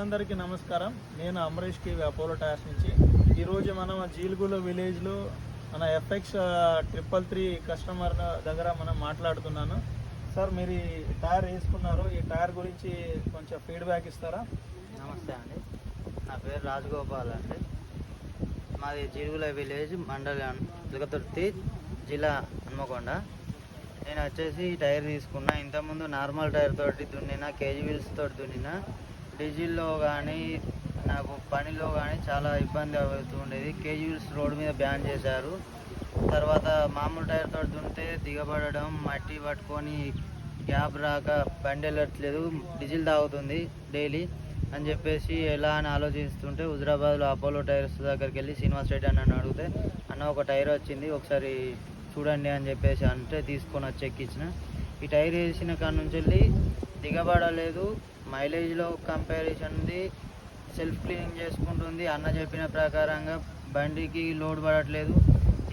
అందరికీ నమస్కారం. నేను అమరీష్కి అపోలో టైర్స్ నుంచి. ఈరోజు మనం జీలుగుల విలేజ్లో మన ఎఫ్ఎక్స్ ట్రిపుల్ త్రీ కస్టమర్ దగ్గర మనం మాట్లాడుతున్నాను. సార్ మీరు ఈ టైర్ వేసుకున్నారు. ఈ టైర్ గురించి కొంచెం ఫీడ్బ్యాక్ ఇస్తారా? నమస్తే అండి. నా పేరు రాజగోపాల్ అండి. మాది జీలుగుల విలేజ్ మండలం తిలకతుర్తి జిల్లా హన్మకొండ. నేను వచ్చేసి టైర్ తీసుకున్నా. ఇంతకుముందు నార్మల్ టైర్ తోటి దున్నిన కేజీ వీల్స్ తోటి దున్నినా డీజిల్లో కానీ నాకు పనిలో కానీ చాలా ఇబ్బంది అవుతూ ఉండేది కేజీ రోడ్డు మీద బ్యాన్ చేశారు. తర్వాత మామూలు టైర్ తోటి దున్నితే దిగబడడం మట్టి పట్టుకొని గ్యాప్ రాక బండి వెళ్ళట్లేదు. డీజిల్ తాగుతుంది డైలీ అని చెప్పేసి ఎలా అని ఆలోచిస్తుంటే హుజరాబాద్లో అపోలో టైర్స్ దగ్గరికి వెళ్ళి శ్రీనివాస్ రెడ్డి అన్న అడిగితే అన్న ఒక టైర్ వచ్చింది ఒకసారి చూడండి అని చెప్పేసి అంటే తీసుకొని వచ్చి ఎక్కించిన. ఈ టైర్ వేసిన కాడ నుంచి వెళ్ళి దిగబడలేదు. మైలేజ్లో కంపారిజన్ ఉంది. సెల్ఫ్ క్లీనింగ్ చేసుకుంటుంది. అన్న చెప్పిన ప్రకారంగా బండికి లోడ్ పడట్లేదు.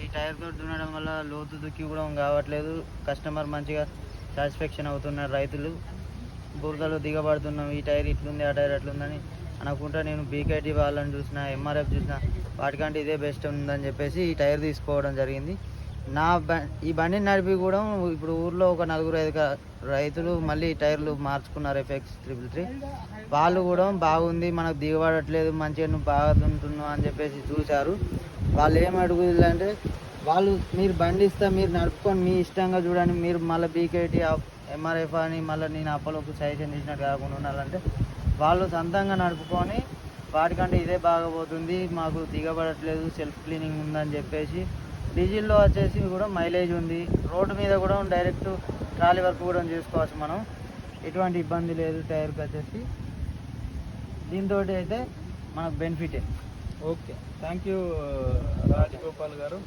ఈ టైర్ దున్నడం వల్ల లోతు దుక్కి కూడా కావట్లేదు. కస్టమర్ మంచిగా సాటిస్ఫాక్షన్ అవుతున్నారు రైతులు. బురదలో దిగబడుతున్నాం. ఈ టైర్ ఇట్లుంది ఆ టైర్ అట్లుందని అనుకుంటా నేను బీకేటీ వాళ్ళని చూసిన ఎంఆర్ఎఫ్ చూసిన వాటికంటే ఇదే బెస్ట్ ఉందని చెప్పేసి ఈ టైర్ తీసుకోవడం జరిగింది. నా బ ఈ బండిని నడిపి కూడా ఇప్పుడు ఊర్లో ఒక నలుగురు ఐదు రైతులు మళ్ళీ టైర్లు మార్చుకున్నారు ఎఫెక్స్ త్రిపుల్ త్రీ. వాళ్ళు కూడా బాగుంది మనకు దిగబడట్లేదు మంచిగా నువ్వు బాగా ఉంటున్నావు అని చెప్పేసి చూశారు. వాళ్ళు ఏం అడుగుతుందంటే వాళ్ళు మీరు బండి ఇస్తే మీరు నడుపుకొని మీ ఇష్టంగా చూడండి మీరు మళ్ళీ బీకేటీ ఎంఆర్ఎఫ్ అని మళ్ళీ నేను అప్పలోకి సజెషన్ ఇచ్చినట్టు కాకుండా ఉండాలంటే వాళ్ళు సొంతంగా నడుపుకొని వాటికంటే ఇదే బాగా పోతుంది మాకు దిగబడట్లేదు సెల్ఫ్ క్లీనింగ్ ఉందని చెప్పేసి డీజిల్లో వచ్చేసి కూడా మైలేజ్ ఉంది. రోడ్డు మీద కూడా డైరెక్ట్ ట్రాలీ వర్క్ కూడా చేసుకోవచ్చు మనం. ఎటువంటి ఇబ్బంది లేదు టైర్కి వచ్చేసి. దీంతో అయితే మనకు బెనిఫిటే. Okay. Thank you Rajagopal garu.